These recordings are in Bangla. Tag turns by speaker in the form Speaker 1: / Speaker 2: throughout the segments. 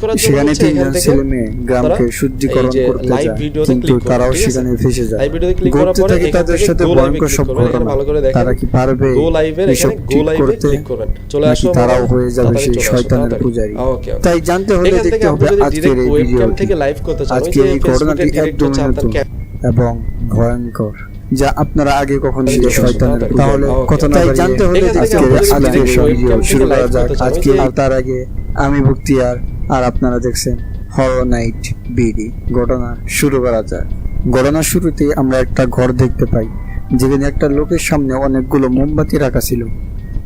Speaker 1: করার জন্য
Speaker 2: সেখানে তিনজন ছেলে মেয়ে গ্রামকে শুদ্ধিকরণ করতে যায়।
Speaker 1: ভিডিওতে click
Speaker 2: তারাও সেখানে ফেসে যায়।
Speaker 1: লাইভ ভিডিওতে ক্লিক করার পরে
Speaker 2: তাদের সাথে ভয়ঙ্কর সব ঘটনা।
Speaker 1: ভালো করে দেখেন।
Speaker 2: তারা কি পারবে
Speaker 1: গো লাইভের এখানে গো লাইভে ক্লিক করবেন চলে আসো
Speaker 2: তারাও হয়ে যাবে সেই শয়তানের। পূজারী। তাই জানতে হলে দেখতে হবে আজকের এই ভিডিওটি
Speaker 1: থেকে লাইভ করতে
Speaker 2: আজকে এই ঘটনাটি
Speaker 1: আপনার
Speaker 2: নতুন এবং ভয়ঙ্কর যা আপনারা আগে কখনো শয়তানের তাহলে। কথা না
Speaker 1: জানতে হলে
Speaker 2: ভিডিও
Speaker 1: থেকে
Speaker 2: শুরু করা যাক। আজকে আর তার আগে আমি ভুক্তিয়ার আর আপনারা দেখছেন হরর নাইট বিডি ঘটনা শুরু করা যায় ঘটনার শুরুতে আমরা একটা ঘর দেখতে পাই, যেখানে একটা লোকের সামনে অনেকগুলো মোমবাতি রাখা ছিল।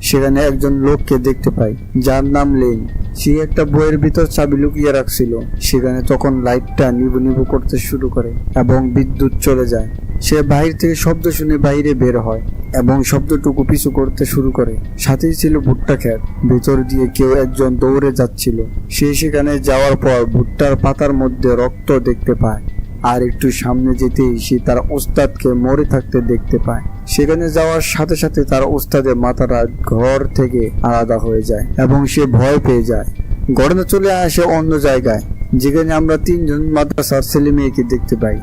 Speaker 2: সেখানে একজন লোককে দেখতে পাই, যার নাম লেন সে একটা বইয়ের ভিতর চাবি লুকিয়ে রাখছিল। সেখানে তখন লাইটটা নিবু নিবু করতে শুরু করে এবং বিদ্যুৎ চলে যায়। সে বাহির থেকে শব্দ শুনে বাইরে বের হয় এবং শব্দটুকু পিছু করতে শুরু করে। সাথেই ছিল ভুট্টা ক্ষেত ভেতর দিয়ে কেউ একজন দৌড়ে যাচ্ছিল। সে সেখানে যাওয়ার পর ভুট্টার পাতার মধ্যে রক্ত দেখতে পায়। আর একটু সামনে যেতেই সে তার ওস্তাদকে মরে থাকতে দেখতে পায়। সেখানে যাওয়ার সাথে সাথে তার ওস্তাদের মাথাটা ঘর থেকে আলাদা হয়ে যায় এবং সে ভয় পেয়ে যায়। ঘটনা চলে আসে অন্য জায়গায়। যেখানে আমরা তিনজন মাদ্রাসার ছেলে মেয়েকে দেখতে পাই।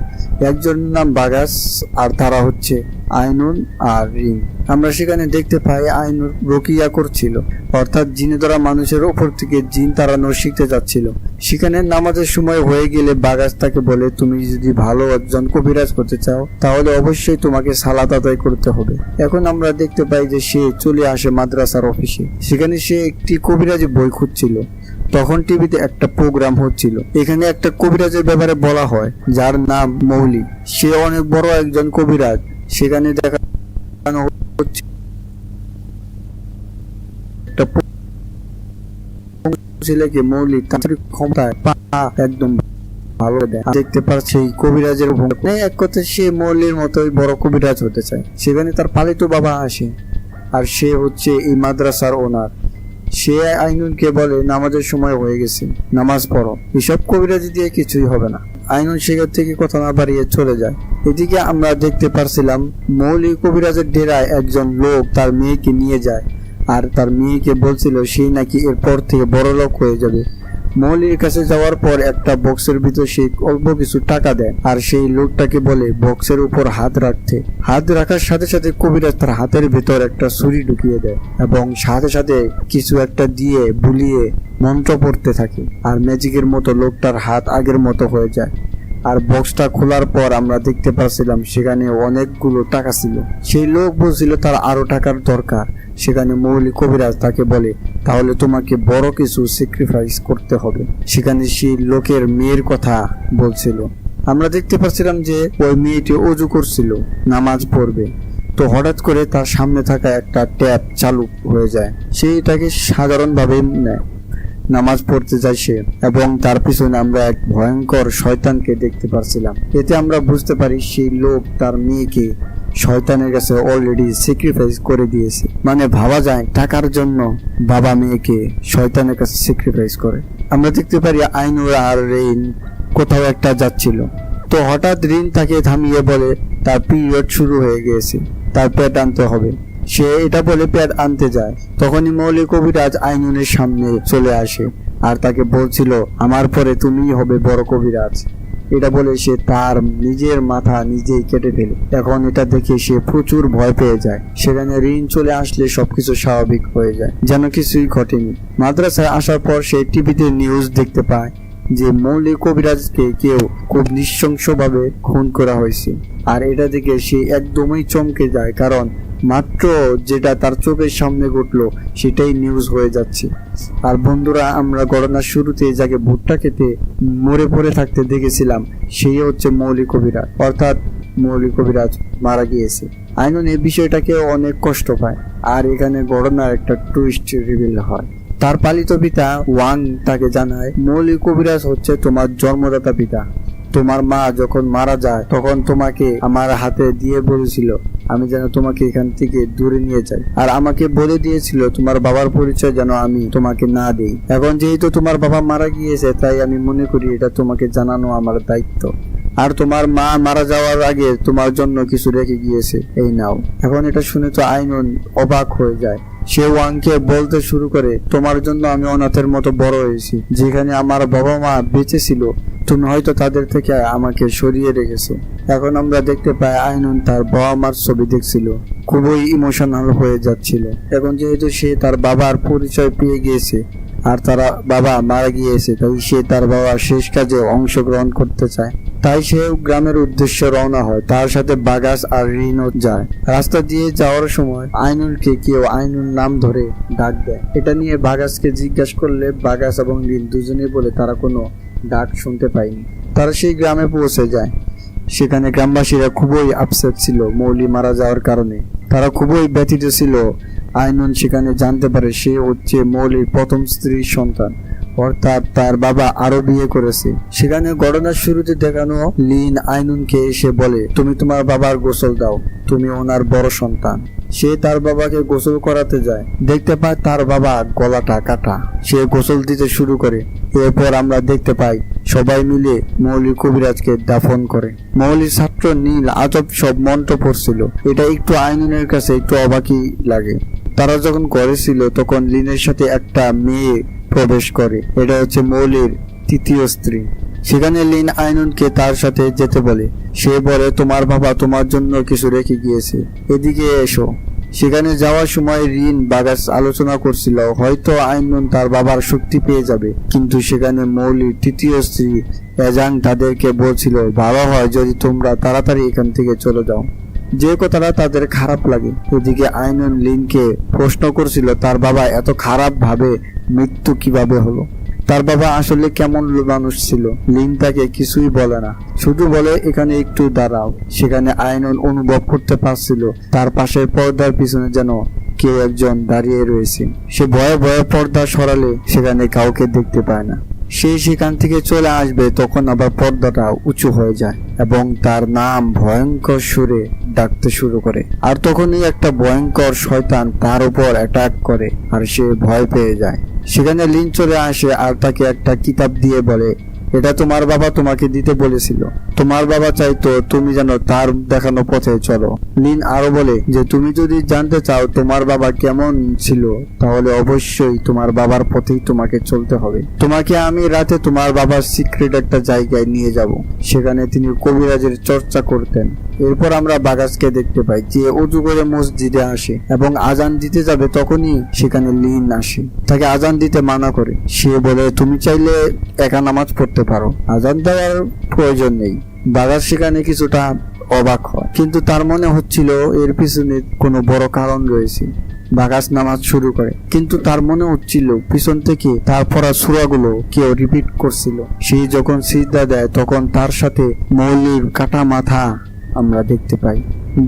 Speaker 2: একজন নাম বাগাস, আর তারা হচ্ছে আইনুন আর রিং আমরা সেখানে দেখতে পাই আইনুর রকিয়া করছিল, অর্থাৎ জিনে ধরা মানুষের ওপর থেকে জিন তাড়ানো শিখতে যাচ্ছিল। সেখানে নামাজের সময় হয়ে গেলে বাগাস তাকে বলে, তুমি যদি ভালো একজন কবিরাজ করতে চাও, তাহলে অবশ্যই তোমাকে সালাত আদায় করতে হবে। এখন আমরা দেখতে পাই যে সে চলে আসে মাদ্রাসার অফিসে। সেখানে সে একটি কবিরাজ বই খুঁজছিল। তখন টিভিতে একটা প্রোগ্রাম হচ্ছিল। এখানে একটা কবিরাজের ব্যাপারে বলা হয়, যার নাম মৌলি। সে অনেক বড় একজন কবিরাজ। সেখানে দেখানো হচ্ছে ছেলেকে মৌলিক তান্ত্রিক ক্ষমতায় পা একদম ভালো দেয়। দেখতে পাচ্ছি কবিরাজের ভূমিকা। এক কথায় সে মৌলির মতোই বড় কবিরাজ হতে চায়। সেখানে তার পালিত বাবা আসে। আর সে হচ্ছে এই মাদ্রাসার ওনার সে আইনুনকে বলে নামাজের সময় হয়ে গেছে, নামাজ পড়ো। এসব কবিরাজি দিয়ে কিছুই হবে না, আইনুন সেখান থেকে কথা না বাড়িয়ে চলে যায়। এদিকে আমরা দেখতে পারছিলাম, মৌলিক কবিরাজের ডেরায় একজন লোক তার মেয়েকে নিয়ে যায়, আর তার মেয়েকে বলছিল সেই নাকি এরপর থেকে বড় লোক হয়ে যাবে। মৌলির কাছে যাওয়ার পর একটা বক্সের ভিতর সে অল্প কিছু টাকা দেয়, আর সেই লোকটাকে বলে, বক্সের উপর হাত রাখতে। হাত রাখার সাথে সাথে কবিরাজ তার হাতের ভিতর একটা ছুরি ঢুকিয়ে দেয় এবং সাথে সাথে কিছু একটা দিয়ে বুলিয়ে মন্ত্র পড়তে থাকে, আর ম্যাজিকের মতো লোকটার হাত আগের মতো হয়ে যায়। আর বক্সটা খোলার পর আমরা দেখতে পাচ্ছিলাম সেখানে অনেকগুলো টাকা ছিল। সেই লোক বলছিল, তার আরও টাকার দরকার। সেখানে মৌলিক কবিরাজ তাকে বলে, তাহলে তোমাকে বড় কিছু স্যাক্রিফাইস করতে হবে। সেখানে সেই লোকের মেয়ের কথা বলছিল। আমরা দেখতে পাচ্ছিলাম যে ওই মেয়েটি অজু করছিল, নামাজ পড়বে। তো হঠাৎ করে তার সামনে থাকা একটা ট্যাপ চালু হয়ে যায়। সে এটাকে সাধারণভাবে নেয়। নামাজ পড়তে সে, এবং তার পিছনে আমরা এক ভয়ঙ্কর শয়তানকে দেখতে পারছিলাম। এতে আমরা বুঝতে পারি সেই লোক তার মেয়েকে শয়তানের কাছে অলরেডি স্যাক্রিফাইস করে দিয়েছে। মানে ভাবা যায় টাকার জন্য বাবা মেয়েকে শয়তানের কাছে স্যাক্রিফাইস করে। আমরা দেখতে পারি আইনুর আর রেইন কোথাও একটা যাচ্ছিল। তো হঠাৎ রিন তাকে থামিয়ে বলে, তার পিরিয়ড শুরু হয়ে গিয়েছে, তার পেট আনতে হবে। সে এটা বলে পেট আনতে যায়। তখনই মৌলিক কবিরাজ আইনুনের সামনে চলে আসে আর তাকে বলছিল, আমার পরে তুমিই হবে বড় কবিরাজ। এটা বলে সে তার নিজের মাথা নিজেই কেটে ফেলে। এখন এটা দেখে সে প্রচুর ভয় পেয়ে যায়। সেখানে ঋণ চলে আসলে সবকিছু স্বাভাবিক হয়ে যায়, যেন কিছুই ঘটেনি। মাদ্রাসায় আসার পর সে টিভিতে নিউজ দেখতে পায় যে মৌলিক কবিরাজকে কেউ খুব নৃশংসভাবে খুন করা হয়েছে। আর এটা দেখে সে একদমই চমকে যায়, কারণ মাত্র যেটা তার চোখের সামনে ঘটলো, সেটাই নিউজ হয়ে যাচ্ছে। আর বন্ধুরা, আমরা গণনার শুরুতে যাকে ভুট্টা খেতে মরে পড়ে থাকতে দেখেছিলাম, সেই হচ্ছে মৌলিক কবিরাজ। অর্থাৎ মৌলিক কবিরাজ মারা গিয়েছে। আইনুন, এই বিষয়টাকে অনেক কষ্ট পায়। আর এখানে গণনার একটা টুইস্ট রিভিল হয়। তার পালিত পিতা ওয়াং তাকে জানায় মৌলিক কবিরাজ হচ্ছে তোমার জন্মদাতা পিতা। তোমার মা যখন মারা যায়, তখন তোমাকে আমার হাতে দিয়ে বলেছিল, আমি যেন তোমাকে এখান থেকে দূরে নিয়ে যাই। আর আমাকে বলে দিয়েছিল, তোমার বাবার পরিচয় যেন আমি তোমাকে না দেই। এখন যেহেতু তোমার বাবা মারা গিয়েছে, তাই আমি মনে করি এটা তোমাকে জানানো আমার দায়িত্ব। আর তোমার মা মারা যাওয়ার আগে তোমার জন্য কিছু রেখে গিয়েছে, এই নাও। এখন এটা শুনে তো আইনুন অবাক হয়ে যায়। সে ওয়াংকে বলতে শুরু করে, তোমার জন্য আমি অনাথের মতো বড় হয়েছি, যেখানে আমার বাবা মা বেঁচে ছিল, তুমি হয়তো তাদের থেকে আমাকে সরিয়ে রেখেছো। এখন আমরা দেখতে পাই আইনুন তার বাবা মার ছবি দেখছিল, খুবই ইমোশনাল হয়ে যাচ্ছিল। এখন যেহেতু সে তার বাবার পরিচয় পেয়ে গিয়েছে, আর তারা বাবা মারা গিয়েছে, তাই সে তার বাবার শেষ কাজে অংশগ্রহণ করতে চায়। তাই সে গ্রামের উদ্দেশ্যে রওনা হয়। তার সাথে বাগাস আর রিনও যায়। রাস্তা দিয়ে যাওয়ার সময় আইনুলকে কেউ আইনুল নাম ধরে ডাক দেয়। এটা নিয়ে বাগাসকে জিজ্ঞাসা করলে বাগাস এবং রিন দুজনেই বলে তারা কোনো ডাক শুনতে পায়নি। তারা সেই গ্রামে পৌঁছে যায়। সেখানে গ্রামবাসীরা খুবই আপসেট ছিল, মৌলি মারা যাওয়ার কারণে। তারা খুবই ব্যথিত ছিল। আইনুন সেখানে জানতে পারে সে হচ্ছে মৌলির প্রথম স্ত্রীর সন্তান। অর্থাৎ তার বাবা আরও বিয়ে করেছে। সেখানে ঘটনার শুরুতে দেখানো লিন আইনুনকে এসে বলে, তুমি তোমার বাবার গোসল দাও, তুমি ওনার বড় সন্তান। সে তার বাবাকে গোসল করাতে যায়। দেখতে পায় তার বাবা গলাটা কাটা। সে গোসল দিতে শুরু করে। এরপর আমরা দেখতে পাই সবাই মিলে মৌলি কবিরাজকে দাফন করে। মৌলির ছাত্র নীল আজব সব মন্ত্র পড়ছিল। এটা একটু আইনুনের কাছে একটু অবাকই লাগে। তারা যখন করেছিল তখন লিনের সাথে একটা মেয়ে প্রবেশ করে। এটা হচ্ছে মৌলির তৃতীয় স্ত্রী। সেখানে লিন আইনুনকে তার সাথে যেতে বলে, সে বলে, তোমার বাবা তোমার জন্য কিছু রেখে গিয়েছে। এদিকে এসো। সেখানে যাওয়ার সময় রিন বাগাস আলোচনা করছিল, হয়তো আইনুন তার বাবার শক্তি পেয়ে যাবে। কিন্তু সেখানে মৌলির তৃতীয় স্ত্রী এজাং তাদেরকে বলছিল, ভালো হয় যদি তোমরা তাড়াতাড়ি এখান থেকে চলে যাও। যে কথাটা তাদের খারাপ লাগে। এদিকে আইনুন লিনকে প্রশ্ন করছিল, তার বাবা এত খারাপ ভাবে মৃত্যু কীভাবে হলো? তার বাবা আসলে কেমন মানুষ ছিল? লিন তাকে কিছুই বলে না। শুধু বলে, এখানে একটু দাঁড়াও। সেখানে আইনুন অনুভব করতে পারছিল, তার পাশে পর্দার পিছনে যেন কেউ একজন দাঁড়িয়ে রয়েছে। সে ভয়ে ভয়ে পর্দা সরালে সেখানে কাউকে দেখতে পায় না। সে সেখান থেকে চলে আসবে, তখন আবার পর্দাটা উঁচু হয়ে যায় এবং তার নাম ভয়ঙ্কর সুরে ডাকতে শুরু করে। আর তখনই একটা ভয়ঙ্কর শয়তান তার উপর অ্যাটাক করে আর সে ভয় পেয়ে যায়। সেখানে লিন চলে আসে আর তাকে একটা কিতাব দিয়ে বলে এটা তোমার বাবা তোমাকে দিতে বলেছিল। তোমার বাবা চাইতো তুমি যেন তার দেখানো পথে চলো। লিন আরও বলে যে, তুমি যদি জানতে চাও তোমার বাবা কেমন ছিল, তাহলে অবশ্যই তোমার বাবার পথেই তোমাকে চলতে হবে। তোমাকে আমি রাতে তোমার বাবার সিক্রেট একটা জায়গায় নিয়ে যাব। সেখানে তিনি কবিরাজের চর্চা করতেন। এরপর আমরা বাগাসকে দেখতে পাই, যে উজু করে মসজিদে আসে এবং আজান দিতে যাবে তখনই সেখানে লিন আসে। তাকে আজান দিতে মানা করে। সে বলে, তুমি চাইলে একা নামাজ পড়তে পারো। আজান দেওয়ার প্রয়োজন নেই। বাগাস সেখানে কিছুটা অবাক হয়। কিন্তু তার মনে হচ্ছিল, এর পিছনে কোনো বড় কারণ রয়েছে। বাগাস নামাজ শুরু করে। কিন্তু তার মনে হচ্ছিল, পিছন থেকে তার পড়া সুরাগুলো কেউ রিপিট করছিল। সে যখন সিদ্ধা দেয়, তখন তার সাথে মৌলির কাটা মাথা আমরা দেখতে পাই।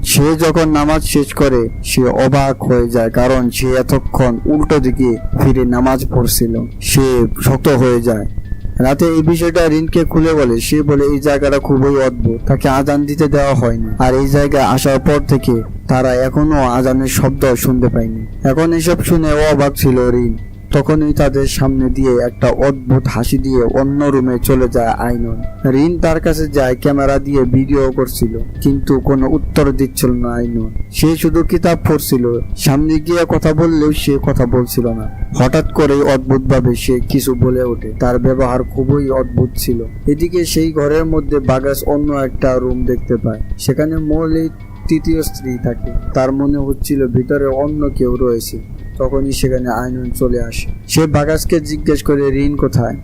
Speaker 2: সে যখন নামাজ শেষ করে, সে অবাক হয়ে যায় কারণ সে এতক্ষণ উল্টো দিকে ফিরে নামাজ পড়ছিল। সে শক্ত হয়ে যায়। রাতে এই বিষয়টা রিনকে খুলে বলে। সে বলে, এই জায়গাটা খুবই অদ্ভুত। তাকে আজান দিতে দেওয়া হয়নি। আর এই জায়গায় আসার পর থেকে তারা এখনও আজানের শব্দ শুনতে পায়নি। এখন এসব শুনে অবাক ছিল রিন। তখনই তাদের সামনে দিয়ে একটা অদ্ভুত হাসি দিয়ে অন্য রুমে চলে যায় আইনুন। রিন তার কাছে যায়, ক্যামেরা দিয়ে ভিডিও করছিল, কিন্তু কোনো উত্তর দিচ্ছিল না আইনুন। সে শুধু কিতাব পড়ছিল, সামনে গিয়ে কথা বললেও সে কথা বলছিল না। হঠাৎ করে অদ্ভুত ভাবে সে কিছু বলে ওঠে। তার ব্যবহার খুবই অদ্ভুত ছিল। এদিকে সেই ঘরের মধ্যে বাগাস অন্য একটা রুম দেখতে পায়। সেখানে মৌলিক তৃতীয় স্ত্রী থাকে। তার মনে হচ্ছিল ভিতরে অন্য কেউ রয়েছে। তখনই সেখানে আইনুন চলে আসে। সে বাগাসকে জিজ্ঞেস করে, ঋণ কোথায়?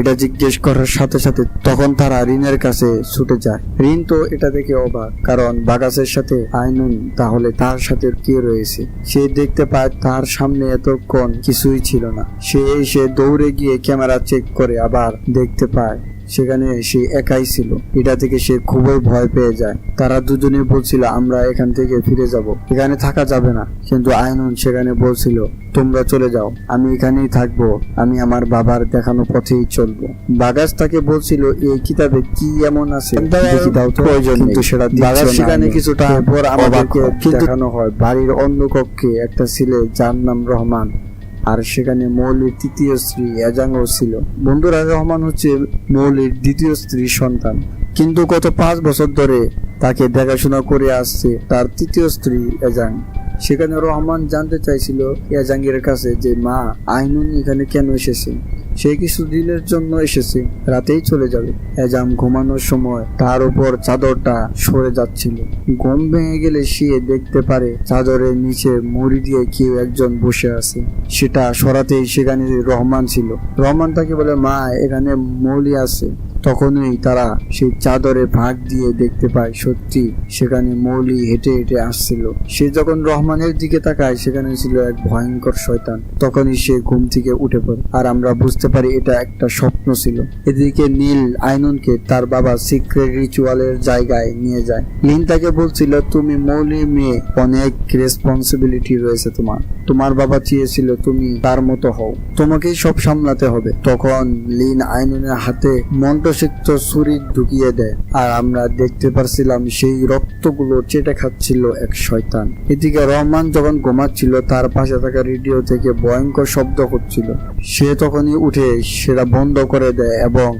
Speaker 2: এটা জিজ্ঞেস করার সাথে সাথে তখন তারা ঋণের কাছে ছুটে যায়। ঋণ তো এটা দেখে অবাক, কারণ বাগাসের সাথে আইনুন, তাহলে তার সাথে কে রয়েছে? সে দেখতে পায় তার সামনে এতক্ষণ কিছুই ছিল না। সে এসে দৌড়ে গিয়ে ক্যামেরা চেক করে, আবার দেখতে পায় সেখানে সে একাই ছিল। এটা থেকে সে খুবই ভয় পেয়ে যায়। তারা দুজনে বলছিল আমরা এখান থেকে ফিরে যাব। এখানে থাকা যাবে না। কিন্তু আইনুন সেখানে বলছিল তোমরা চলে যাও। আমি এখানেই থাকব। আমি আমার বাবার দেখানো পথেই চলবো। বাগাস তাকে বলছিল এই কিতাবে কি এমন আছে? দেখি দাও তো। কিন্তু সেটা বাগাস সেখানে কিছুটা পর আমাদেরকে দেখানো হয় বাড়ির অন্য কক্ষে একটা ছেলে যার নাম রহমান। আর সেখানে মৌলির তৃতীয় স্ত্রী এজাঙ্গও ছিল। বন্ধুরা রহমান হচ্ছে মৌলির দ্বিতীয় স্ত্রীর সন্তান। কিন্তু গত পাঁচ বছর ধরে তাকে দেখাশোনা করে আসছে তার তৃতীয় স্ত্রী এজাং। সেখানে রহমান জানতে চাইছিল এজাঙ্গিরের কাছে যে, মা, আইনুন এখানে কেন এসেছে সে কিছু দিনের জন্য এসেছে, রাতেই চলে যাবে। এজাম ঘুমানোর সময় তার উপর চাদরটা সরে যাচ্ছিল। ঘুম ভেঙে গেলে সে দেখতে পারে চাদরের নিচে মুড়ি দিয়ে কেউ একজন বসে আছে। সেটা সরাতেই সেখানে রহমান ছিল। রহমান তাকে বলে, মা, এখানে মৌলি আছে। তখনই তারা সেই চাদরে ভাগ দিয়ে দেখতে পায় সত্যি সেখানে মৌলি হেঁটে হেঁটে আসছিল। সে যখন রহমানের দিকে তাকায়, সেখানে ছিল এক ভয়ঙ্কর শয়তান। তখনই সে ঘুম থেকে উঠে পড়ে। আর আমরা বুঝতে পারি এটা একটা স্বপ্ন ছিল। এদিকে নীল আইনুনকে তার বাবা সিক্রেট রিচুয়ালের জায়গায় নিয়ে যায়। লিন তাকে বলছিল, তুমি মৌলি মেয়ে, অনেক রেসপন্সিবিলিটি রয়েছে তোমার। তোমার বাবা চেয়েছিল তুমি তার মতো হও। তোমাকেই সব সামলাতে হবে। তখন লিন আইনুনের হাতে মন্ত্রসিক্ত ছুরি ঢুকিয়ে দেয়। আর আমরা দেখতে পারছিলাম সেই রক্তগুলো চেটে খাচ্ছিল এক শয়তান। এদিকে রহমান যখন ঘুমাচ্ছিল, তার পাশে থাকা রেডিও থেকে ভয়ঙ্কর শব্দ করছিল সে তখনই উঠে সেটা বন্ধ করে দেয় এবং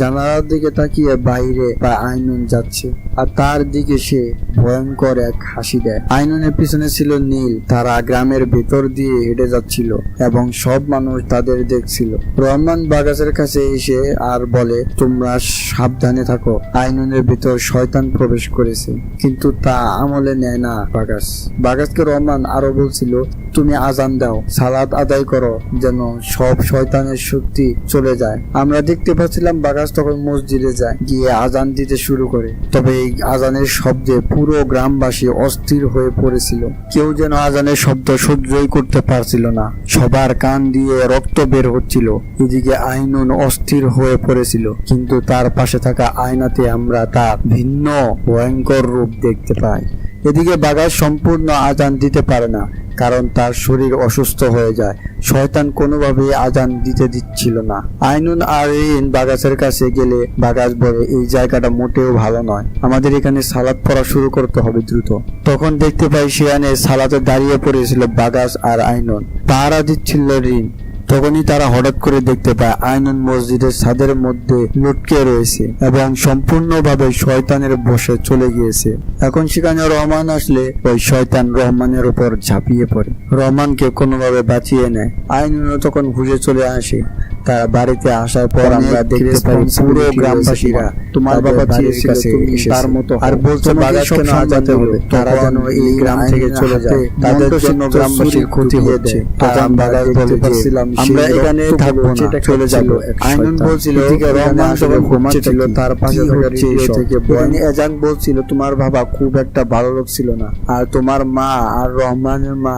Speaker 2: জানালার দিকে তাকিয়ে বাইরে বা আইনুন যাচ্ছে, আর তার দিকে সে ভয়ঙ্কর এক হাসি দেয়। আইনুনের পিছনে ছিল নীল, তারা গ্রামের ভেতর দিয়ে হেঁটে যাচ্ছিল এবং সব মানুষ তাদের দেখছিল। রহমান বাগাসের কাছে এসে আর বলে, তোমরা সাবধানে থাকো। আইনুনের ভিতর শয়তান প্রবেশ করেছে, কিন্তু তা আমলে নেয় না বাগাস। বাগাসকে রহমান আরও বলছিল, তুমি আজান দাও, সালাত আদায় করো, যেন সব শয়তানের শক্তি চলে যায়। আমরা দেখতে পাচ্ছিলাম বাগাস তখন মসজিদে যায়, গিয়ে আজান দিতে শুরু করে। তবে এই আজানের শব্দে পুরো গ্রামবাসী অস্থির হয়ে পড়েছিল। কেউ যেন আজানের শব্দ সহ্যই করতে পারছিল না। সবার কান দিয়ে রক্ত বের হচ্ছিল। এদিকে আইনুন অস্থির হয়ে পড়েছিল। কিন্তু তার পাশে থাকা আয়নাতে আমরা তার ভিন্ন ভয়ঙ্কর রূপ দেখতে পাই। এদিকে বাগাস সম্পূর্ণ আজান দিতে পারে না। কারণ তার শরীর অসুস্থ হয়ে যায়। শয়তান কোনোভাবেই আজান দিতে দিচ্ছিল না। আইনুন আর ইন বাগাসের কাছে গেলে বাগাস বলে এই জায়গাটা মোটেও ভালো নয়। আমাদের এখানে সালাদ পড়া শুরু করতে হবে দ্রুত। তখন দেখতে পাই সেখানে সালাতে দাঁড়িয়ে পড়েছিল বাগাস আর আইনুন। তারা দিচ্ছিল রিন তখনই তারা হঠাৎ করে দেখতে পায় আয়নন মসজিদের ছাদের মধ্যে লুটকে রয়েছে এবং সম্পূর্ণভাবে শয়তানের বসে চলে গিয়েছে। এখন সেখানে রহমান আসলে ওই শয়তান রহমানের উপর ঝাঁপিয়ে পড়ে। রহমানকে কোনোভাবে বাঁচিয়ে নেয়। আইনুনও তখন ঘুরে চলে আসে। তারা বাড়িতে আসার পর আমরা দেখতে পাই পুরো গ্রামবাসীরা তোমার বাবা চেয়েছিল তুমি তার মতো আর বলছো বাগাস কেন আজাতে হবে? তারা যেন এই গ্রাম থেকে চলে যায় তাদের জন্য গ্রামবাসীর ক্ষতি হচ্ছে তখন বাগাস বলে পারছিলাম আমরা এখানে থাকব না চলে যাব। আইনুন বলছিল এদিকে রহমান যখন ঘুমাচ্ছিল তার পাশে থাকা রেডিও থেকে বয়ানি এজাং বলছিল তোমার বাবা খুব একটা ভালো লোক ছিল না। আর তোমার মা আর রহমানের মা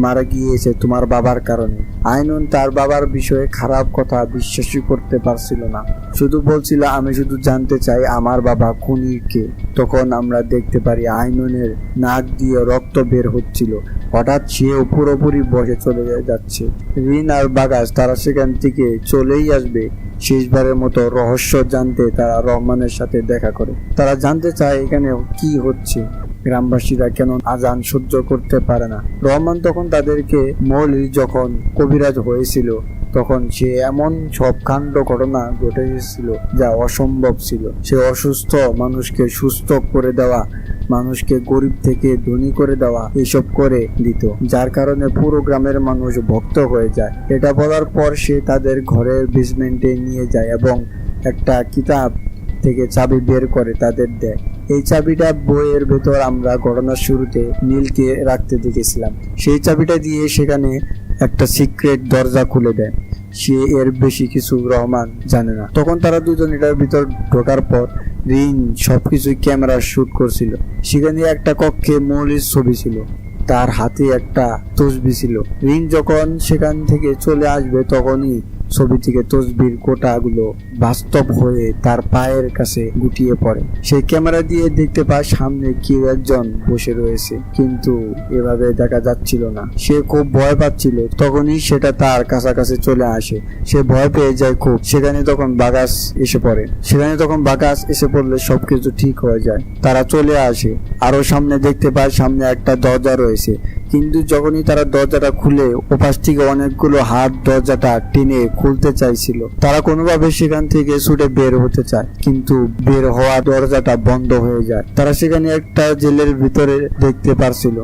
Speaker 2: মারা গিয়েছে তোমার বাবার কারণে। আইনুন তার বাবার বিষয়ে খারাপ কথা বিশ্বাসই করতে পারছিল না। শুধু বলছিল, আমি শুধু জানতে চাই আমার বাবা খুনি কে? তখন আমরা দেখতে পারি আইনুনের নাক দিয়ে রক্ত বের হচ্ছিল। হঠাৎ সেও পুরোপুরি বসে চলে যাচ্ছে। ঋণ আর বাগাস, তারা সেখান থেকে চলেই আসবে। শেষবারের মতো রহস্য জানতে তারা রহমানের সাথে দেখা করে। তারা জানতে চায় এখানে কি হচ্ছে। গ্রামবাসীরা কেন আজান সহ্য করতে পারে না? রহমান তখন তাদেরকে মৌলি যখন কবিরাজ হয়েছিল, তখন সে এমন সব কাণ্ড ঘটনা ঘটে গেছিল যা অসম্ভব ছিল। সে অসুস্থ মানুষকে সুস্থ করে দেওয়া, মানুষকে গরিব থেকে ধনী করে দেওয়া, এসব করে দিত, যার কারণে পুরো গ্রামের মানুষ ভক্ত হয়ে যায়। এটা বলার পর সে তাদের ঘরের বেসমেন্টে নিয়ে যায় এবং একটা কিতাব থেকে চাবি বের করে তাদের দেয়। এই চাবিটা বইয়ের ভেতর আমরা ঘটনার শুরুতে নীলকে রাখতে দেখেছিলাম। সেই চাবিটা দিয়ে সেখানে একটা সিক্রেট দরজা খুলে দেয়। সে এর বেশি কিছু রহমান জানে না। তখন তারা দুজন এটার ভিতর ঢোকার পর রিন সবকিছু ক্যামেরা শুট করছিল। সেখানে একটা কক্ষে মৌলির ছবি ছিল। তার হাতে একটা তসবি ছিল। রিন যখন সেখান থেকে চলে আসবে তখনই ছবি থেকে তসবির গোটাগুলো বাস্তব হয়ে তার পায়ের কাছে গুটিয়ে পড়ে। সেই ক্যামেরা দিয়ে দেখতে পায় সামনে কেউ একজন বসে রয়েছে, কিন্তু এভাবে দেখা যাচ্ছিল না। সে খুব ভয় পাচ্ছিল, তখনই সেটা তার কাছাকাছি চলে আসে। সে ভয় পেয়ে যায় খুব। সেখানে তখন বাগাস এসে পড়ে। সেখানে তখন বাগাস এসে পড়লে সবকিছু ঠিক হয়ে যায়। তারা চলে আসে। আরও সামনে দেখতে পায় সামনে একটা দরজা রয়েছে। কিন্তু যখনই তারা দরজাটা খুলে, ওপাশ থেকে অনেকগুলো হাত দরজাটা টেনে খুলতে চাইছিল। তারা কোনোভাবে সেখান থেকে ছুটে বের হতে চায়, কিন্তু বের হওয়া দরজাটা বন্ধ হয়ে যায়। তারা সেখানে একটা জেলের ভিতরে দেখতে পারছিল।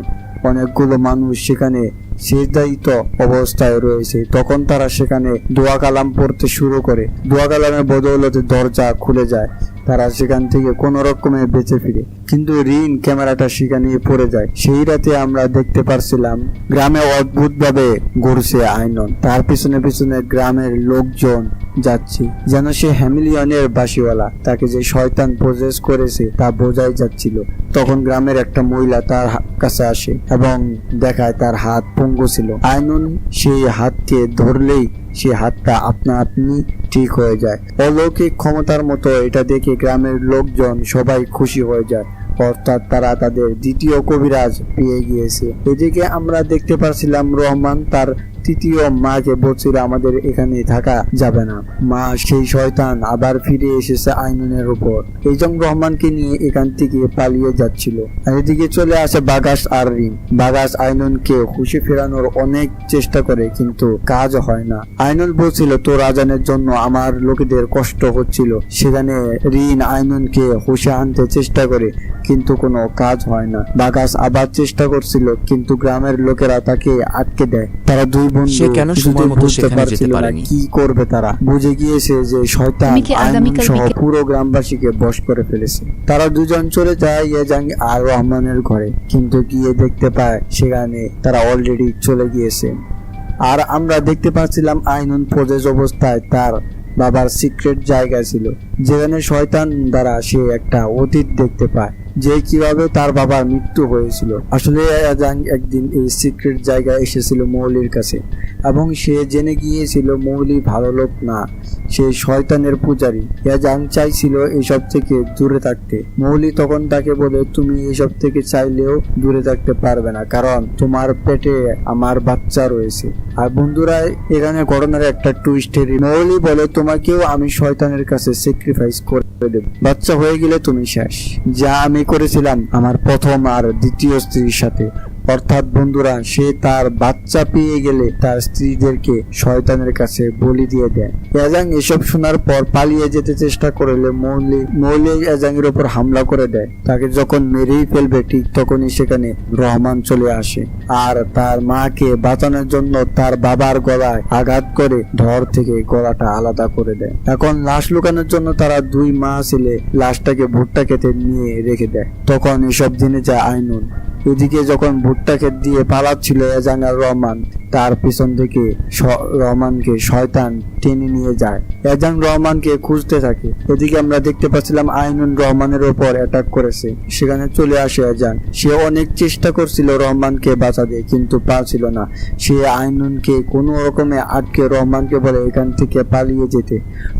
Speaker 2: অনেকগুলো মানুষ সেখানে সেদায়িত অবস্থায় রয়েছে। তখন তারা সেখানে দোয়া কালাম পড়তে শুরু করে। দোয়া কালামের বদৌলতে দরজা খুলে যায়। তারা সেখান থেকে কোনো রকমে বেঁচে ফিরে। কিন্তু ঋণ ক্যামেরাটা সেখানে পড়ে যায়। সেই রাতে আমরা দেখতে পারছিলাম, গ্রামে অদ্ভুত ভাবে ঘুরছে আইনন তার পিছনে পিছনে গ্রামের লোকজন যাচ্ছে, যেন সে হ্যামিলিয়নের বাসিওয়ালা। তাকে যে শয়তান প্রজেস করেছে তা বোঝাই যাচ্ছিল। তখন গ্রামের একটা মহিলা তার কাছে আসে এবং দেখায় তার হাত পঙ্গু ছিল। আইনুন সেই হাতকে ধরলেই সে হাতটা আপনা আপনি ঠিক হয়ে যায়। অলৌকিক ক্ষমতার মতো এটা দেখে গ্রামের লোকজন সবাই খুশি হয়ে যায়। অর্থাৎ তারা তাদের দ্বিতীয় কবিরাজ পেয়ে গিয়েছে। এদিকে আমরা দেখতে পাচ্ছিলাম রহমান তার তৃতীয় মাকে বলছিল, আমাদের এখানে থাকা যাবে না। মা সেই শয়তান আবার ফিরে এসেছে আইনুনের উপর। এইজন রহমানকে নিয়ে এখান থেকে পালিয়ে যাচ্ছিল। এদিকে চলে আসে বাগাস আর রিন বাগাস আইনুনকে খুশি ফেরানোর অনেক চেষ্টা করে, কিন্তু কাজ হয় না। আইনুন বলছিল, তো রাজানের জন্য আমার লোকেদের কষ্ট হচ্ছিল। সেখানে রিন আইনুনকে হুশে আনতে চেষ্টা করে, কিন্তু কোনো কাজ হয় না। বাগাস আবার চেষ্টা করছিল, কিন্তু গ্রামের লোকেরা তাকে আটকে দেয়। তারা দুই বন্ধু
Speaker 1: সে কেন সময় মতো সেখানে যেতে পারেনি?
Speaker 2: কি করবে তারা? বুঝে গিয়েছে যে শয়তান সহ পুরো গ্রামবাসীকে বশ করে ফেলেছে। তারা দুজন চলে যায় ইয়াজাং আর রহমানের ঘরে। কিন্তু গিয়ে দেখতে পায় সেখানে তারা অলরেডি চলে গিয়েছে। আর আমরা দেখতে পাচ্ছিলাম আইনুন প্রজেজ অবস্থায় তার বাবার সিক্রেট জায়গা ছিল। যেখানে শয়তান দ্বারা সে একটা অতীত দেখতে পায়। যে কীভাবে তার বাবার মৃত্যু হয়েছিল। আসলে ইয়াজাং একদিন এই সিক্রেট জায়গায় এসেছিল মৌলির কাছে এবং সে জেনে গিয়েছিল মৌলি ভালো লোক না। সে শয়তানের পূজারী। ইয়াজাং চাইছিল এসব থেকে দূরে থাকতে। মৌলি তখন তাকে বলে, তুমি এসব থেকে চাইলেও দূরে থাকতে পারবে না, কারণ তোমার পেটে আমার বাচ্চা রয়েছে। আর বন্ধুরা, এখানে ঘটনার একটা টুইস্টের মৌলি বলে, তোমাকেও আমি শয়তানের কাছে স্যাক্রিফাইস করে দেব। বাচ্চা হয়ে গেলে তুমি শেষ। যা আমি করেছিলাম, আমার প্রথম আর দ্বিতীয় স্ত্রীর সাথে। অর্থাৎ বন্ধুরা, সে তার বাচ্চা পেয়ে গেলে তার স্ত্রীদেরকে শয়তানের কাছে বলি দিয়ে দেয়। এজাং এসব শোনার পর পালিয়ে যেতে চেষ্টা করলে মৌলি মৌলি এর উপর হামলা করে দেয়। তাকে যখন মেরেই ফেলবে, ঠিক তখনই সেখানে রহমান চলে আসে। আর তার মাকে বাঁচানোর জন্য তার বাবার গলায় আঘাত করে ধর থেকে গলাটা আলাদা করে দেয়। এখন লাশ লুকানোর জন্য তারা দুই মা ছেলে লাশটাকে ভুট্টা খেতে নিয়ে রেখে দেয়। তখন এসব দিনে যায় আইনুন এদিকে যখন ভুট্টা ক্ষেত দিয়ে পালাচ্ছিল এজাং আর রহমান, তার পিছন থেকে রহমানকে শয়তান টেনে নিয়ে যায়। এজাং রহমানকে খুঁজতে থাকে। এদিকে আমরা দেখতে পাচ্ছিলাম আইনুন রহমানের ওপর অ্যাটাক করেছে। সেখানে চলে আসে এজাং সে অনেক চেষ্টা করছিল রহমানকে বাঁচাতে, কিন্তু পারছিল না। সে আইনুনকে কোনো রকমে আটকে রহমানকে বলে এখান থেকে পালিয়ে যেতে।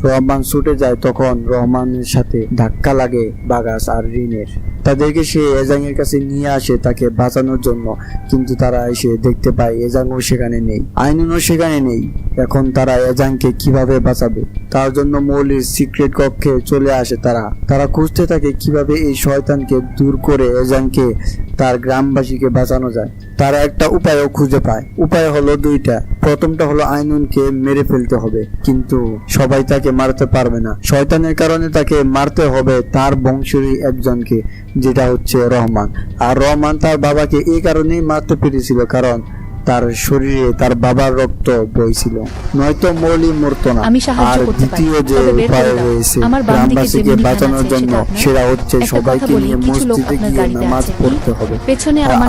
Speaker 2: রহমান ছুটে যায় তখন রহমানের সাথে ধাক্কা লাগে বাগাস আর রিনের তাদেরকে সে এজাং কাছে নিয়ে আসে, তাকে বাঁচানোর জন্য। কিন্তু তারা এসে দেখতে পায় এজাংও সেখানে নেই। আইনুনও সেখানে নেই। এখন তারা এজাংকে কীভাবে বাঁচাবে? তার জন্য মৌলির সিক্রেট কক্ষে চলে আসে তারা। তারা খুঁজতে থাকে কীভাবে এই শয়তানকে দূর করে এজাংকে তার গ্রামবাসীকে বাঁচানো যায়। তারা একটা উপায়ও খুঁজে পায়। উপায় হলো দুইটা। প্রথমটা হলো আইনুনকে মেরে ফেলতে হবে। কিন্তু সবাই তাকে মারতে পারবে না। শয়তানের কারণে তাকে মারতে হবে তার বংশেরই একজনকে, যেটা হচ্ছে রহমান। আর রহমান তার বাবাকে এই কারণেই মারতে পেরেছিল কারণ তার শরীরে তার বাবার রক্ত বইছিল। নয়তো মৌলি মূর্ত না।
Speaker 3: আমি
Speaker 2: আর দ্বিতীয় যে উপায় রয়েছে গ্রামবাসীকে বাঁচানোর জন্য
Speaker 3: সেটা
Speaker 2: হচ্ছে সবাইকে নিয়ে মসজিদে গিয়ে নামাজ পড়তে হবে।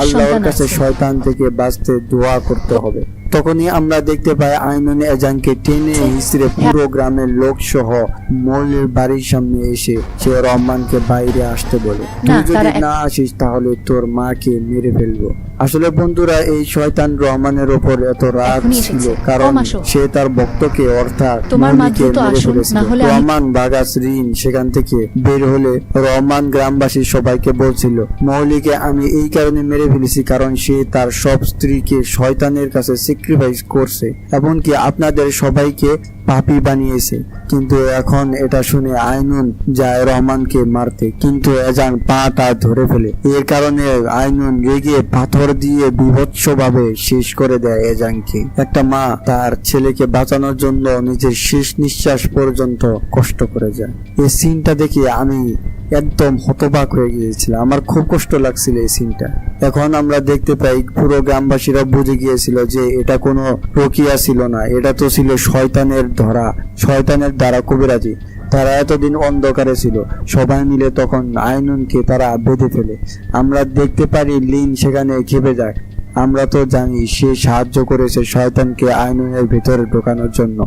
Speaker 2: আল্লাহর কাছে শয়তান থেকে বাঁচতে দোয়া করতে হবে। তখনই আমরা দেখতে পাই আইনুন এজাংকে টেনে হিসড়ে পুরো গ্রামের লোক সহ মৌলির বাড়ির সামনে এসে সে রহমানকে বাইরে আসতে বলে তুই যদি না আসিস তাহলে তোর মাকে মেরে ফেলব। আসলে বন্ধুরা এই শয়তান রহমানের ওপর এত রাগ ছিল কারণ সে তার ভক্তকে অর্থাৎ মৌলিকে মেরে ফেলেছিল। রহমান বাগাস রিন সেখান থেকে বের হলে রহমান গ্রামবাসী সবাইকে বলছিল মৌলিকে আমি এই কারণে মেরে ফেলেছি কারণ সে তার সব স্ত্রীকে শয়তানের কাছে স্যাক্রিফাইস করছে, এমনকি আপনাদের সবাইকে পাপি বানিয়েছে। কিন্তু এখন এটা শুনে আইনুন যায় রহমানকে মারতে। কিন্তু এজান পাটা ধরে ফেলে। এর কারণে আইনুন রেগে পাথর দিয়ে বিভৎস ভাবে শেষ করে দেয় এজানকে। একটা মা তার ছেলেকে বাঁচানোর জন্য নিজের শেষ নিঃশ্বাস পর্যন্ত কষ্ট করে যায়। এই সিনটা দেখে আমি একদম হতবাক হয়ে গিয়েছিল। আমার খুব কষ্ট লাগছিল এই সিনটা এখন আমরা দেখতে পাই পুরো গ্রামবাসীরা বুঝে গিয়েছিল যে এটা কোনো প্রক্রিয়া ছিল না, এটা তো ছিল শয়তানের ধরা, শয়তানের দ্বারা কবিরাজি। তারা এতদিন অন্ধকারে ছিল, সবাই মিলে তখন আইনুনকে তারা বেঁধে ফেলে। আমরা দেখতে পারি লিন সেখানে খেপে যায়। আমরা তো জানি সে সাহায্য করেছে শয়তানকে আইনুনের ভেতরে ঢোকানোর জন্য।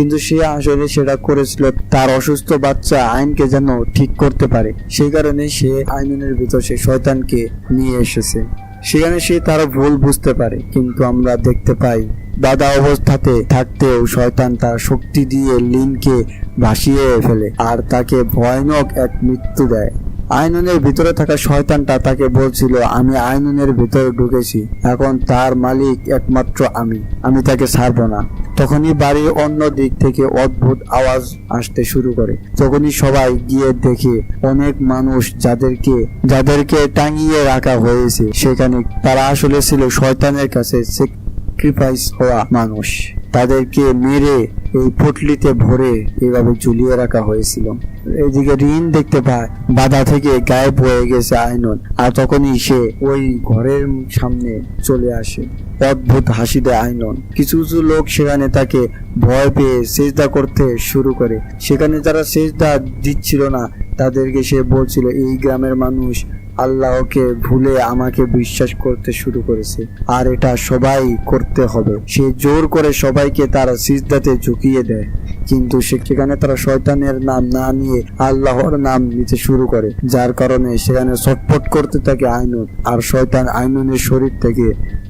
Speaker 2: কিন্তু সে আসলে সেটা করেছিল তার অসুস্থ বাচ্চা আইনকে যেন ঠিক করতে পারে। সেই কারণে সে আইনের ভিতর সে শয়তানকে নিয়ে এসেছে। সেখানে সে তার ভুল বুঝতে পারে, কিন্তু আমরা দেখতে পাই দাদা অবস্থাতে থাকতেও শয়তান তার শক্তি দিয়ে লিনকে ভাসিয়ে ফেলে আর তাকে ভয়ানক এক মৃত্যু দেয়। আইনুনের ভিতরে থাকা শয়তানটা তাকে বলছিল, আমি আইনুনের ভিতরে ঢুকেছি। এখন তার মালিক একমাত্র আমি। আমি তাকে ছাড়বো না। তখনই বাড়ির অন্য দিক থেকে অদ্ভুত আওয়াজ আসতে শুরু করে। তখনই সবাই গিয়ে দেখে অনেক মানুষ যাদেরকে যাদেরকে টাঙিয়ে রাখা হয়েছে সেখানে তারা আসলে ছিল শয়তানের কাছে স্যাক্রিফাইস হওয়া মানুষ। তাদেরকে মেরে এই পটলিতে ভরে এভাবে ঝুলিয়ে রাখা হয়েছিল। এদিকে ঋণ দেখতে পায়। বাধা থেকে গায়েব হয়ে গেছে আইনন আর তখনই সে ওই ঘরের সামনে চলে আসে। অদ্ভুত হাসি দেয় আইনন কিছু কিছু লোক সেখানে তাকে ভয় পেয়ে সেজদা করতে শুরু করে। সেখানে যারা সেজদা দিচ্ছিল না, তাদেরকে সে বলছিল, এই গ্রামের মানুষ আল্লাহকে ভুলে আমাকে বিশ্বাস করতে শুরু করেছে। আর এটা সবাই করতে হবে। সে জোর করে সবাইকে তারা সিজদাতে ঝুঁকিয়ে দেয়। কিন্তু সেখানে তারা শয়তানের নাম না নিয়ে আল্লাহর নাম নিতে শুরু করে, যার কারণে সেখানে ছটফট করতে থাকে আইনুন আর শয়তান আইনুনের শরীর থেকে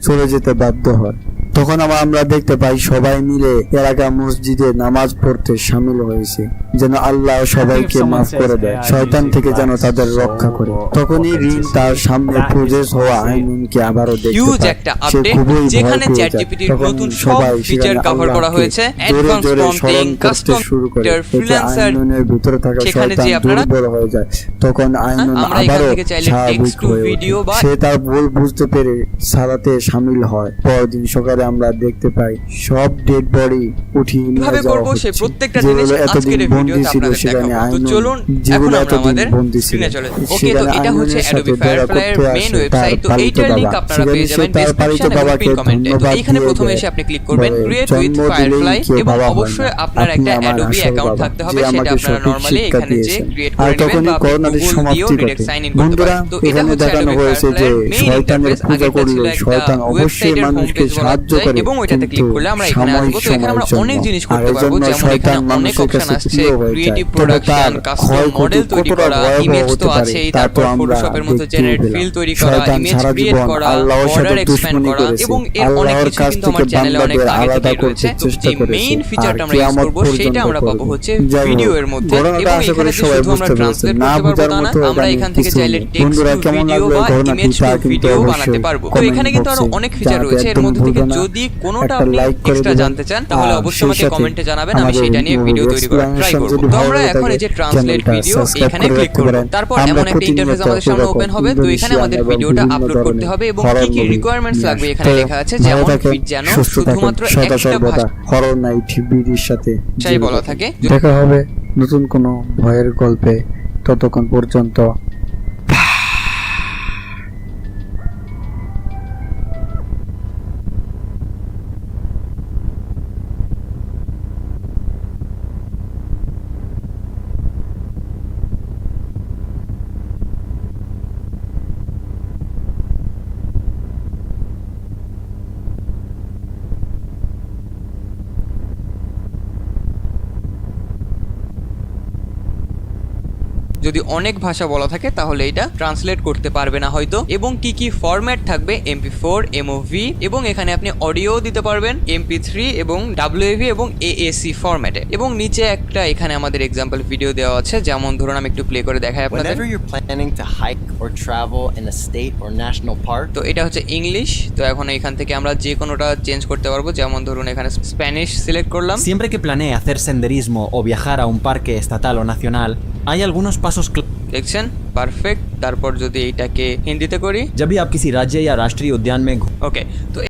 Speaker 2: চলে যেতে বাধ্য হয়। তখন আমরা দেখতে পাই সবাই মিলে এলাকা মসজিদে নামাজ পড়তে সামিল হয়েছে। যেন আল্লাহ সবাইকে মাফ করে দেয়। শয়তান থেকে যেন তাদের রক্ষা করে। তখনই রিন তার সামনে প্রজেস হওয়া আইনুনকে আবারও দেখতে
Speaker 1: হিউজ একটা
Speaker 2: সে
Speaker 1: আপডেট যেখানে চ্যাট। জিপিটির নতুন সব ফিচার কভার করা হয়েছে। অ্যাডভান্স প্রম্পটিং কাস্টম
Speaker 2: শুরু করে।
Speaker 1: ফ্রিল্যান্সার
Speaker 2: ভিতরে থাকা শয়তান
Speaker 1: যে আপনারা-
Speaker 2: দুর্বল হয়ে যায়। তখন আইনুন
Speaker 1: আমরা এখান
Speaker 2: আবারও স্বাভাবিক হয়ে সে তার ভুল বুঝতে পেরে সালাতে সামিল হয়। পরদিন সকালে আমরা দেখতে পাই সব ডেড বডি উঠিয়ে নিয়ে যাওয়া
Speaker 1: করব সে
Speaker 2: হচ্ছে।
Speaker 1: প্রত্যেকটা জিনিস
Speaker 2: বন্দী
Speaker 1: ভিডিওতে
Speaker 2: ছিল
Speaker 1: আপনাদের
Speaker 2: সেখানে
Speaker 1: দেখাবো। তো চলুন এখন
Speaker 2: যেগুলো
Speaker 1: আমরা
Speaker 2: এতদিন
Speaker 1: আমাদের
Speaker 2: বন্দী ছিল।
Speaker 1: স্ক্রিনে চলে ওকে তো
Speaker 2: সেখানে
Speaker 1: এটা হচ্ছে
Speaker 2: সাথে
Speaker 1: অ্যাডোবি
Speaker 2: দেখা
Speaker 1: ফায়ারফ্লাই
Speaker 2: করতে
Speaker 1: মেইন
Speaker 2: আসে তার
Speaker 1: ওয়েবসাইট তো
Speaker 2: পালিত
Speaker 1: এইটার লিংক
Speaker 2: বাবা।
Speaker 1: আপনারা পেয়ে
Speaker 2: সেখানে
Speaker 1: যাবেন।
Speaker 2: সে তার পালিত
Speaker 1: ডেসক্রিপশন এবং পিন কমেন্টে তো
Speaker 2: ধন্যবাদ
Speaker 1: এইখানে
Speaker 2: দিয়ে
Speaker 1: প্রথমে
Speaker 2: দেয়।
Speaker 1: এসে আপনি ক্লিক করবেন ক্রিয়েট
Speaker 2: জন্ম
Speaker 1: উইথ
Speaker 2: দিলেই
Speaker 1: ফায়ারফ্লাই এবং
Speaker 2: বাবা
Speaker 1: অবশ্যই আপনার
Speaker 2: আপনি
Speaker 1: একটা
Speaker 2: আমার
Speaker 1: অ্যাডোবি
Speaker 2: আসল
Speaker 1: অ্যাকাউন্ট থাকতে
Speaker 2: যে
Speaker 1: হবে সেটা
Speaker 2: আমাকে
Speaker 1: আপনারা
Speaker 2: সঠিক
Speaker 1: নরমালি
Speaker 2: শিক্ষা
Speaker 1: এখানে যে ক্রিয়েট
Speaker 2: আর
Speaker 1: করে নেবেন
Speaker 2: তখনই
Speaker 1: বা
Speaker 2: করোনার সমাপ্তি ঘটে। বন্ধুরা এখানে দেখানো হয়েছে যে শয়তানের পূজা করলে শয়তান অবশ্যই মানুষকে সাহায্য করে
Speaker 1: এবং ওইটাতে ক্লিক করলে আমরা এখানে আসব তো এখানে আমরা অনেক। জিনিস করতে পারব যেমন এখানে অনেক অপশন
Speaker 2: হয়ে
Speaker 1: ক্রিয়েটিভ প্রোডাকশন কাস্টম মডেল তৈরি করা ইমেজ তো আছেই তারপর ফটোশপের মতো জেনারেট ফিল তৈরি করা ইমেজ ক্রিয়েট করা বর্ডার এক্সপ্যান্ড করা এবং এর অনেক কিছু কিন্তু আমার চ্যানেলে অনেক আগে
Speaker 2: করতে
Speaker 1: রয়েছে। যে মেইন ফিচারটা আমরা ইউজ করব সেটা আমরা পাবো হচ্ছে ভিডিও এর মধ্যে এবং এখানে শুধু আমরা ট্রান্সলেট করতে পারব না আমরা
Speaker 2: এখান
Speaker 1: থেকে চাইলে টেক্সট টু ভিডিও বা ইমেজ টু ভিডিও বানাতে পারব তো এখানে কিন্তু
Speaker 2: আরও
Speaker 1: অনেক ফিচার রয়েছে এর মধ্যে থেকে যদি কোনোটা আপনি এক্সট্রা জানতে চান তাহলে অবশ্যই আমাকে কমেন্টে জানাবেন আমি সেটা নিয়ে ভিডিও তৈরি করার ট্রাই
Speaker 2: explanation
Speaker 1: করব।
Speaker 2: যদি
Speaker 1: তো
Speaker 2: ভালো
Speaker 1: আমরা
Speaker 2: লেগে
Speaker 1: এখন এই যে ট্রান্সলেট ভিডিও এখানে ক্লিক তারপর এমন একটা ইন্টারফেস আমাদের সামনে ওপেন হবে তো এখানে আমাদের ভিডিওটা আপলোড করতে হবে এবং কি কি রিকোয়ারমেন্টস লাগবে এখানে লেখা আছে যেমন ফিট যেন শুধুমাত্র একটা
Speaker 2: ভাষা। হরর নাইট বিডির সাথে
Speaker 1: চাই বলা থাকে।
Speaker 2: দেখা হবে নতুন কোনো ভয়ের গল্পে ততক্ষণ পর্যন্ত।
Speaker 1: যদি অনেক ভাষা বলা থাকে, তাহলে এটা ট্রান্সলেট করতে পারবে না হয়তো। এবং কি কি ফরম্যাট থাকবে? এমপি ফোর এমওভি এবং এখানে আপনি অডিও দিতে পারবেন এমপি থ্রি এবং ডাব্লিউভি এবং এ এএসি ফরম্যাটে এবং নিচে একটা এখানে আমাদের এক্সাম্পল ভিডিও দেওয়া আছে, যেমন ধরুন আমি একটু প্লে করে দেখাই আপনাদের।
Speaker 3: planning to hike or travel in a state or national park,
Speaker 1: তো এটা হচ্ছে ইংলিশ তো এখন এখান থেকে আমরা যে কোনোটা চেঞ্জ করতে পারবো যেমন ধরুন এখানে স্প্যানিশ সিলেক্ট করলাম
Speaker 4: Siempre que planee hacer senderismo o viajar a un parque estatal o nacional, hay algunos pasos cl-
Speaker 1: দেখছেন পারফেক্ট তারপর যদি এইটাকে হিন্দিতে করি
Speaker 4: जब भी आप किसी राज्य या राष्ट्रीय उद्यान में घूम
Speaker 1: ওকে তো